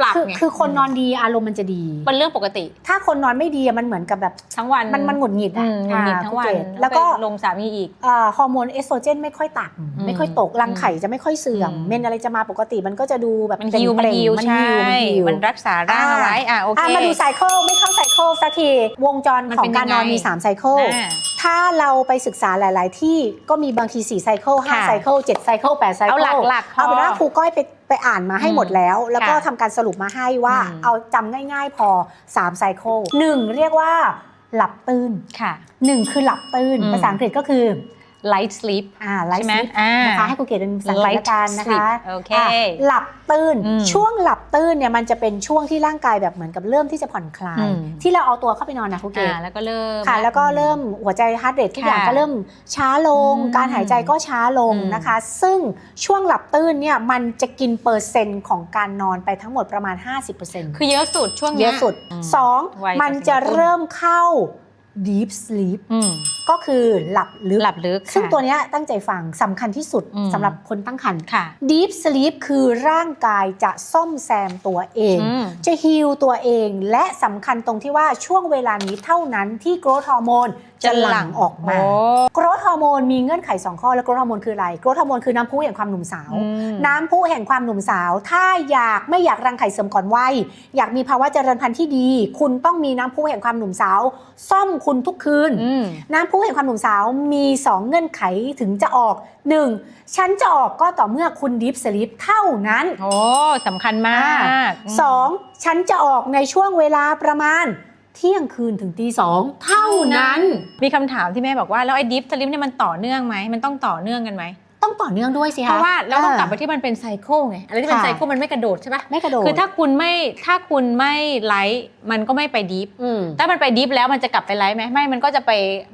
ปรับคือไงคือคนนอนดีอารมณ์มันจะดีเป็นเรื่องปกติ ถ้าคนนอนไม่ดีอะมันเหมือนกับแบบ ทั้งวันมันมันหงุดหงิดอือะมหงุดหงิดอ่าทั้งวันคุณเกดแล้วก็ ไปลงสามีอีก เอ่อฮอร์โมนเอสโตรเจนไม่ค่อยต่อืมำไม่ค่อยตกรังไข่จะไม่ค่อยเสื่อมอืม เมนอะไรจะมาปกติมันก็จะดูแบบมันฮิวมันเปล่งฮิวๆมันใช่ ฮิวมันฮิว มันรักษาร่างเอาไว้อะโอเค อะมาดูไซเคิลไม่เข้าไซเคิลสักที วงจรมันขอเป็งนการนอนยังไงมี3ไซเคิลอ่า ถ้าเราไปศึกษาหลาย ๆ ที่ก็มีบางที4ไซเคิลค่ะ5ไซเคิล7ไซเคิล8ไซเคิลเอาหลักๆพอเอาเป็นว่าครูก้อยไป ไปอ่านมาให้อืมหมดแล้ว แล้วก็ค่ะทำการสรุปมาให้ว่าอืมเอาจำง่าย ๆ พอ3ไซเคิลหนึ่งเรียกว่าหลับตื่นค่ะหนึ่งคือหลับตื่นอืมภาษาอังกฤษก็คือ light sleep อ่าไลใช่ฟ์ไหมสลิปอ่า นะคะให้ครูเกดเป็นภาษาอังกฤษ Light ละกันนะคะ sleep โอเคอะหลับตื่น อืมช่วงหลับตื่นเนี่ยมันจะเป็นช่วงที่ร่างกายแบบเหมือนกับเริ่มที่จะผ่อนคลาย อืม ที่เราเอาตัวเข้าไปนอนนะครูเกอ่าดแล้วก็เริ่ม ค่ะ แล้วก็เริ่มหัวใจฮาร์ดเรททุกอย่างค่ะก็เริ่มช้าลง อืมการหายใจก็ช้าลงอืม นะคะ ซึ่งช่วงหลับตื่นเนี่ยมันจะกินเปอร์เซ็นต์ของการนอนไปทั้งหมดประมาณ 50%คือเยอะสุดช่วงเยนี้อะสุดมสองไวกว่ามันจะเริ่มเข้า deep sleep อืม ก็คือหลับลึกหลับลึกซึ่งค่ะตัวเนี้ยตั้งใจฟังสำคัญที่สุดอืมสำหรับคนตั้งครรภ์ค่ะ Deep Sleep คือร่างกายจะซ่อมแซมตัวเองอืมจะฮิลตัวเองและสำคัญตรงที่ว่าช่วงเวลานี้เท่านั้นที่โกรทฮอร์โมนจะหลั่งออกมาโอ้โกรทฮอร์โมนมีเงื่อนไข 2 ข้อ แล้วโกรทฮอร์โมนคืออะไร โกรทฮอร์โมนคือน้ำพุแห่งความหนุ่มสาวอืมน้ำพุแห่งความหนุ่มสาว ถ้าอยากไม่อยากรังไข่เสื่อมก่อนวัย อยากมีภาวะเจริญพันธุ์ที่ดี คุณต้องมีน้ำพุแห่งความหนุ่มสาว ซ่อมคุณทุกคืนอืมน้ำพุแห่งความหนุ่มสาวมี 2 เงื่อนไขถึงจะออก 1. ฉันจะออกก็ต่อเมื่อคุณดิฟสลิปเท่านั้นโอ้สำคัญมากสองฉันจะออกในช่วงเวลาประมาณเที่ยงคืนถึงตีสองเท่านั้น มีคำถามที่แม่บอกว่า แล้วไอ้ดิฟสลิปเนี่ยมันต่อเนื่องไหมมันต้องต่อเนื่องกันไหม ต้องต่อเนื่องด้วยสิเพคะราะว่าเราต้องกลับไปเที่มันเป็นไซเคิลไงอะไรที่เป็นค่ะไซเคิลมันไม่กระโดดใช่ปะไม่กระโดดคือถ้าคุณไม่ถ้าคุณไม่ไลท์มันก็ไม่ไปดิฟอืมถ้ามันไปดิฟแล้วมันจะกลับไปไลท์ไหมไม่มันก็จะไป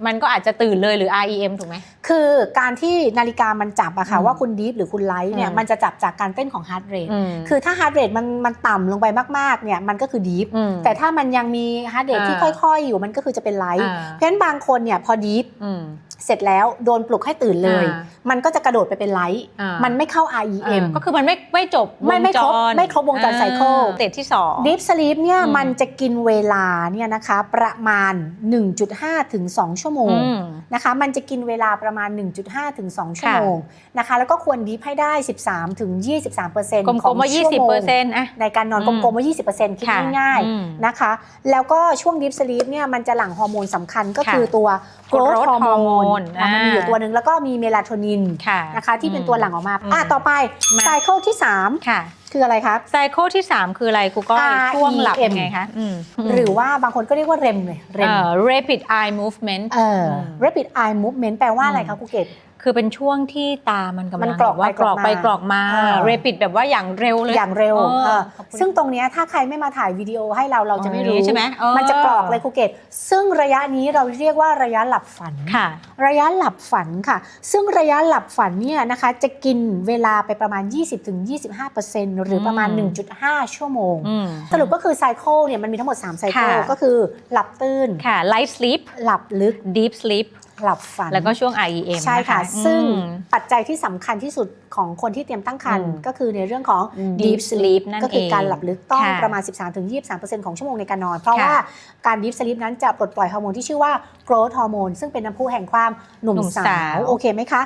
มันก็อาจจะตื่นเลยหรือ REM ถูกไหมคือการที่นาฬิกามันจับอะค่ะอืมว่าคุณดีฟหรือคุณไลท์เนี่ยอืมมันจะจับจากการเต้นของฮาร์ดเรทมคือถ้าฮาร์ดเรทมันมันต่ำลงไปมากๆเนี่ยมันก็คือดีฟมแต่ถ้ามันยังมีฮาร์ดเรทที่อ่าค่อย ๆ อยู่มันก็คือจะเป็นไลท์อ่าเพราะฉะนั้นบางคนเนี่ยพอดีฟอืม เสร็จแล้วโดนปลุกให้ตื่นเลยอ่ามันก็จะกระโดดไปเป็นไลท์อ่ามันไม่เข้าเอ REM อก็คือมันไม่ไม่จบไม่ไม่ครบวงจไม่ครบวงจรไซเคิลอ่าสเตจที่สอง Deep Sleep เนี่ยอืมมันจะกินเวลาเนี่ยนะคะประมาณ 1.5 ถึง 2 ชั่วโมงอืมนะคะมันจะกินเวลาประมาณ 1.5 ถึง 2 ชั่วค่ะโมงนะคะแล้วก็ควรดีฟให้ได้ 13 ถึง 23เปอร์เซ็นต์กลของมๆว่าชั่ว20โมเปองร์เซ็นต์อะในการนอนอืกลมมๆว่า 20เปอร์เซ็นต์คิดค่ะง่ายอืมๆนะคะแล้วก็ช่วง Deep Sleep เนี่ยมันจะหลั่งฮอร์โมนสำคัญก็ค่ะคือตัว growth growth hormone hormone อะมันมีอยู่อ่าตัวหนึ่งแล้วก็มีเมลาโทนินค่ะนะคะที่เป็นตัวหลั่งออกมาอืมอะต่อไปมาไซเคิลที่3ค่ะคืออะไรครับไซเคิลที่ 3 คืออะไรครูก้อย REM ช่วงหลับยังไงคะอืมหรือว่าบางคนก็เรียกว่า REM เลยเอ่ REM อ rapid eye movement เออม rapid eye movement แปลว่าอะไรอืมคะครูเกศ คือเป็นช่วงที่ตามันกำลังมันกรอกแบบว่ากรอกไปไปกกรรออกกมามา rapid แบบว่าอย่างเร็วเลย อย่างเร็วเออเออขอบคุณซึ่งตรงเนี้ยถ้าใครไม่มาถ่ายวิดีโอให้เราเราจะไม่อ๋อรู้อย่างนี้ใช่ไหมเออ มันจะกรอกเลยครูเกศซึ่งระยะนี้เราเรียกว่าระยะหลับฝัน ค่ะ ระยะหลับฝันค่ะ ซึ่งระยะหลับฝันเนี่ยนะคะจะกินเวลาไปประมาณ 20-25%หรือประมาณ อืม 1.5 ชั่วโมง อืม สรุปก็คือไซเคิลเนี่ยมันมีทั้งหมด 3 ไซเคิลค่ะ ก็คือหลับตื่น ค่ะ light sleep หลับลึก deep sleep หลับฝัน แล้วก็ช่วง REM ใช่ค่ะ นซึ่งอืมปัจจัยที่สำคัญที่สุดของคนที่เตรียมตั้งครรภ์อืมก็คือในเรื่องของ Deep deep sleep sleep นั่นก็คือเองการหลับลึกต้องค่ะประมาณ 13-23%ของชั่วโมงในการนอน เพราะค่ะว่าการ deep sleep นั้นจะปลดปล่อยฮอร์โมนที่ชื่อว่า growth hormone ซึ่งเป็นน้ำพุแห่งความหนุ่มหนุ่มสาสาววโอเคไหมคะ